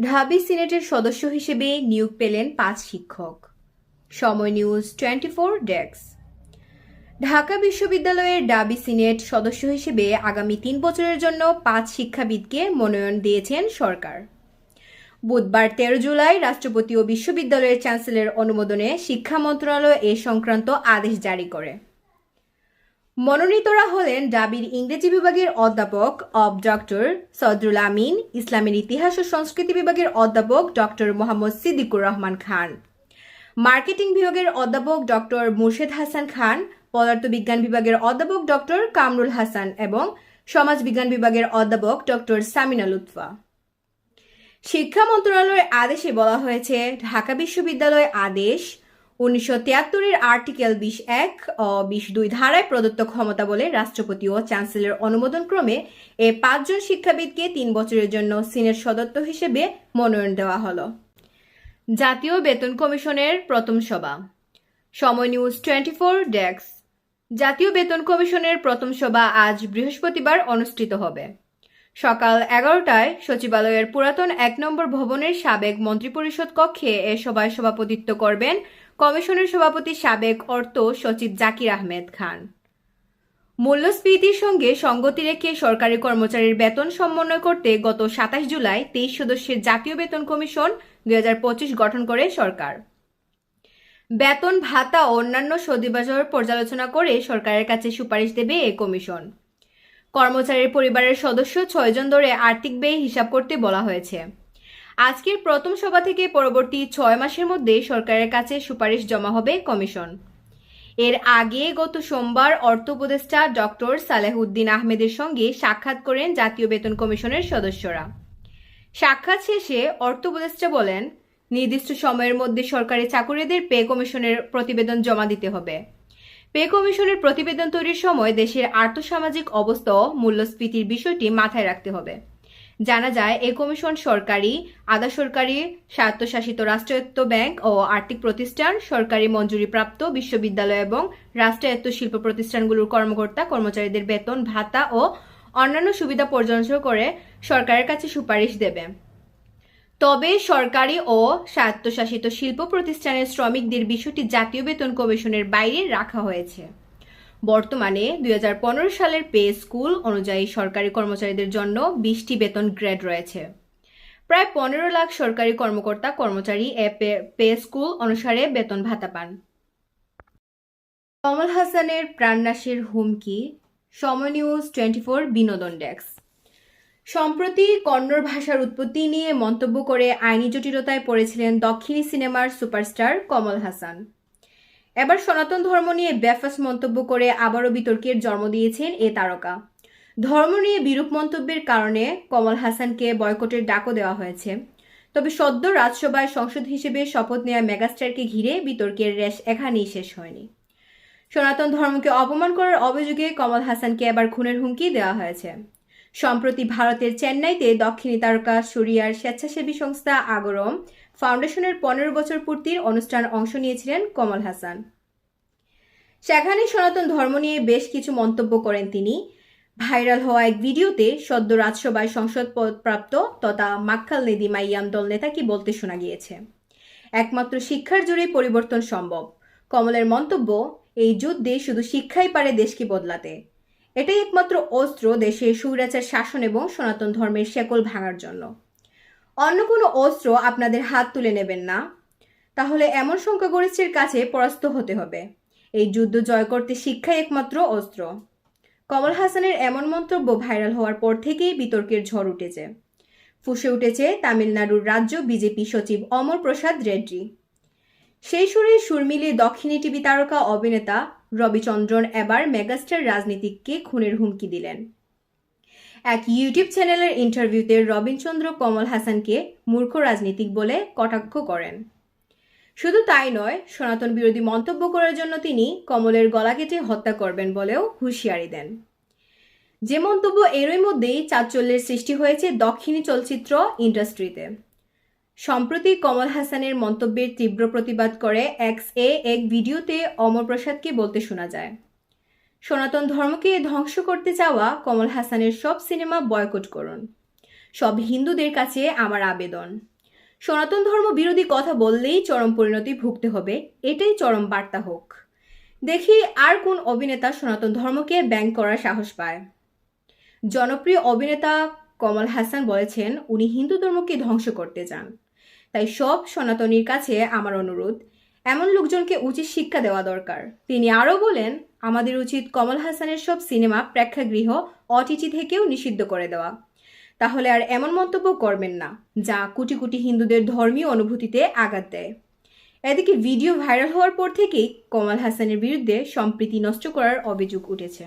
ঢাবি সিনেটের সদস্য হিসেবে নিয়োগ পেলেন পাঁচ শিক্ষক। Somoy news twenty four desk. Dhaka বিশ্ববিদ্যালয়ের ডাবি সিনেট সদস্য হিসেবে আগামী তিন বছরের জন্য পাঁচ শিক্ষাবিদকে মনোনয়ন দিয়েছেন সরকার। বুধবার তেরো জুলাই রাষ্ট্রপতি ও বিশ্ববিদ্যালয়ের চ্যান্সেলের অনুমোদনে শিক্ষা মন্ত্রণালয় এ সংক্রান্ত আদেশ জারি করে। মনোনীতরা হলেন ডাবির ইংরেজি বিভাগের অধ্যাপক অব ডক্টর সদরুল আমিন, ইসলামের ইতিহাস ও সংস্কৃতি বিভাগের অধ্যাপক ডক্টর মোহাম্মদ সিদ্দিকুর রহমান খান, মার্কেটিং বিভাগের অধ্যাপক ডক্টর মুর্শেদ হাসান খান পদার্থবিজ্ঞান বিভাগের অধ্যাপক ডক্টর কামরুল হাসান এবং সমাজবিজ্ঞান বিভাগের অধ্যাপক ডক্টর সামিনা লুৎফা। শিক্ষা মন্ত্রণালয়ের আদেশে বলা হয়েছে, ঢাকা বিশ্ববিদ্যালয় আদেশ উনিশশো তিয়াত্তরের আর্টিকেল বিশ এক ও বিশ দুই ধারায় প্রদত্ত ক্ষমতা বলে রাষ্ট্রপতি ও চ্যান্সেলর অনুমোদন ক্রমে এ পাঁচজন শিক্ষাবিদকে তিন বছরের জন্য সিনেট সদস্য হিসেবে মনোনয়ন দেওয়া হলো। জাতীয় বেতন কমিশনের প্রথম সভা। সময় নিউজ টোয়েন্টি ফোর ডেস্ক। জাতীয় বেতন কমিশনের প্রথম সভা আজ বৃহস্পতিবার অনুষ্ঠিত হবে। সকাল এগারোটায় সচিবালয়ের পুরাতন এক নম্বর ভবনের সাবেক মন্ত্রিপরিষদ কক্ষে এ সভায় সভাপতিত্ব করবেন কমিশনের সভাপতি সাবেক অর্থ সচিব জাকির আহমেদ খান। মূল্যস্ফীতির সঙ্গে সঙ্গতি রেখে সরকারি কর্মচারীর বেতন সমন্বয় করতে গত সাতাশ জুলাই তেইশ সদস্যের জাতীয় বেতন কমিশন দুই হাজার পঁচিশ গঠন করে সরকার। বেতন ভাতা ও অন্যান্য সদিবাজর পর্যালোচনা করে সরকারের কাছে সুপারিশ দেবে এ কমিশন। কর্মচারীর পরিবারের সদস্য ছয়জন ধরে আর্থিক ব্যয় হিসাব করতে বলা হয়েছে। আজকের প্রথম সভা থেকে পরবর্তী ছয় মাসের মধ্যে সরকারের কাছে সুপারিশ জমা হবে কমিশন। এর আগে গত সোমবার অর্থ উপদেষ্টা ডক্টর সালেহুদ্দিন আহমেদের সঙ্গে সাক্ষাৎ করেন জাতীয় বেতন কমিশনের সদস্যরা। সাক্ষাৎ শেষে অর্থ উপদেষ্টা বলেন, নির্দিষ্ট সময়ের মধ্যে সরকারি চাকুরিদের পে কমিশনের প্রতিবেদন জমা দিতে হবে। পে কমিশনের প্রতিবেদন তৈরির সময় দেশের আর্থসামাজিক অবস্থা মূল্যস্ফীতির বিষয়টি মাথায় রাখতে হবে। জানা যায়, এ কমিশন সরকারি, আধা সরকারি স্বায়ত্তশাসিত রাষ্ট্রায়ত্ত ব্যাংক ও আর্থিক প্রতিষ্ঠান, সরকারি মঞ্জুরিপ্রাপ্ত বিশ্ববিদ্যালয় এবং রাষ্ট্রায়ত্ত শিল্প প্রতিষ্ঠানগুলোর কর্মকর্তা, কর্মচারীদের বেতন, ভাতা ও অন্যান্য সুবিধা পর্যালোচনা করে সরকারের কাছে সুপারিশ দেবে। তবে সরকারি ও স্বায়ত্তশাসিত শিল্প প্রতিষ্ঠানের শ্রমিকদের বিষয়টি জাতীয় বেতন কমিশনের বাইরে রাখা হয়েছে। বর্তমানে দুই হাজার পনেরো সালের পে স্কুল অনুযায়ী সরকারি কর্মচারীদের জন্য বিশটি বেতন গ্রেড রয়েছে। প্রায় পনেরো লাখ সরকারি কর্মকর্তা কর্মচারী এ পে স্কুল অনুসারে বেতন ভাতা পান। কমল হাসানের প্রাণনাশের হুমকি, সময় নিউজ টোয়েন্টি ফোর বিনোদন ডেস্ক। সম্প্রতি কন্নড় ভাষার উৎপত্তি নিয়ে মন্তব্য করে আইনি জটিলতায় পড়েছিলেন দক্ষিণী সিনেমার সুপারস্টার কমল হাসান। এবার সনাতন ধর্ম নিয়ে ব্যাফাস মন্তব্য করে আবারও বিতর্কের জন্ম দিয়েছেন এ তারকা। ধর্ম নিয়ে বিরূপ মন্তব্যের কারণে কমল হাসানকে বয়কটের ডাকও দেওয়া হয়েছে। তবে সদ্য রাজসভায় সংসদ হিসেবে শপথ নেওয়া মেগাস্টারকে ঘিরে বিতর্কের রেশ এখানেই শেষ হয়নি। সনাতন ধর্মকে অপমান করার অভিযোগে কমল হাসানকে এবার খুনের হুমকি দেওয়া হয়েছে। সম্প্রতি ভারতের চেন্নাইতে দক্ষিণী তারকা সুরিয়ার স্বেচ্ছাসেবী সংস্থা আগরম ফাউন্ডেশনের পনেরো বছর পূর্তির অনুষ্ঠান অংশ নিয়েছিলেন কমল হাসান। সেখানে সনাতন ধর্ম নিয়ে বেশ কিছু মন্তব্য করেন তিনি। ভাইরাল হওয়া এক ভিডিওতে সদ্য রাজসভায় সংসদ পদপ্রাপ্ত তথা মাক্কাল নেদি মাইয়াম দল নেতাকে বলতে শোনা গিয়েছে। একমাত্র শিক্ষার জোরেই পরিবর্তন সম্ভব। কমলের মন্তব্য, এই যুদ্ধে শুধু শিক্ষাই পারে দেশকে বদলাতে। এটাই একমাত্র অস্ত্র দেশের স্বৈরাচার শাসন এবং সনাতন ধর্মের শেকল ভাঙার জন্য। অন্য কোনো অস্ত্র আপনাদের হাত তুলে নেবেন না। তাহলে এমন সংখ্যাগরিষ্ঠের কাছে পরাস্ত হতে হবে। এই যুদ্ধ জয় করতে শিক্ষাই একমাত্র অস্ত্র। কমল হাসানের এমন মন্তব্য ভাইরাল হওয়ার পর থেকেই বিতর্কের ঝড় উঠেছে। ফুসে উঠেছে তামিলনাড়ুর রাজ্য বিজেপি সচিব অমর প্রসাদ রেড্ডি। সেই সুরে সুর মিলিয়ে দক্ষিণী টিভি তারকা অভিনেতা রবিচন্দ্রন এবার মেগাস্টার রাজনীতিককে খুনের হুমকি দিলেন। এক ইউটিউব চ্যানেলের ইন্টারভিউতে রবিনচন্দ্র কমল হাসানকে মূর্খ রাজনীতিক বলে কটাক্ষ করেন। শুধু তাই নয়, সনাতন বিরোধী মন্তব্য করার জন্য তিনি কমলের গলা কেটে হত্যা করবেন বলেও হুঁশিয়ারি দেন। যে মন্তব্য এরই মধ্যেই চাঞ্চল্যের সৃষ্টি হয়েছে দক্ষিণী চলচ্চিত্র ইন্ডাস্ট্রিতে। সম্প্রতি কমল হাসানের মন্তব্যের তীব্র প্রতিবাদ করে এক্স এ এক ভিডিওতে অমর প্রসাদকে বলতে শোনা যায়। সনাতন ধর্মকে ধ্বংস করতে চাওয়া কমল হাসানের সব সিনেমা বয়কট করুন। সব হিন্দুদের কাছে আমার আবেদন। সনাতন ধর্ম বিরোধী কথা বললেই চরম পরিণতি ভুগতে হবে, এটাই চরম বার্তা হোক। দেখি আর কোন অভিনেতা সনাতন ধর্মকে ব্যাং করার সাহস পায়। জনপ্রিয় অভিনেতা কমল হাসান বলেছেন, উনি হিন্দু ধর্মকে ধ্বংস করতে চান। তাই সব সনাতনীর কাছে আমার অনুরোধ এমন লোকজনকে উচিত শিক্ষা দেওয়া দরকার। তিনি আরও বলেন, আমাদের উচিত কমল হাসানের সব সিনেমা প্রেক্ষাগৃহ অটিটি থেকেও নিষিদ্ধ করে দেওয়া। তাহলে আর এমন মন্তব্য করবেন না, যা কোটি কোটি হিন্দুদের ধর্মীয় অনুভূতিতে আঘাত দেয়। এদিকে ভিডিও ভাইরাল হওয়ার পর থেকেই কমল হাসানের বিরুদ্ধে সম্প্রীতি নষ্ট করার অভিযোগ উঠেছে।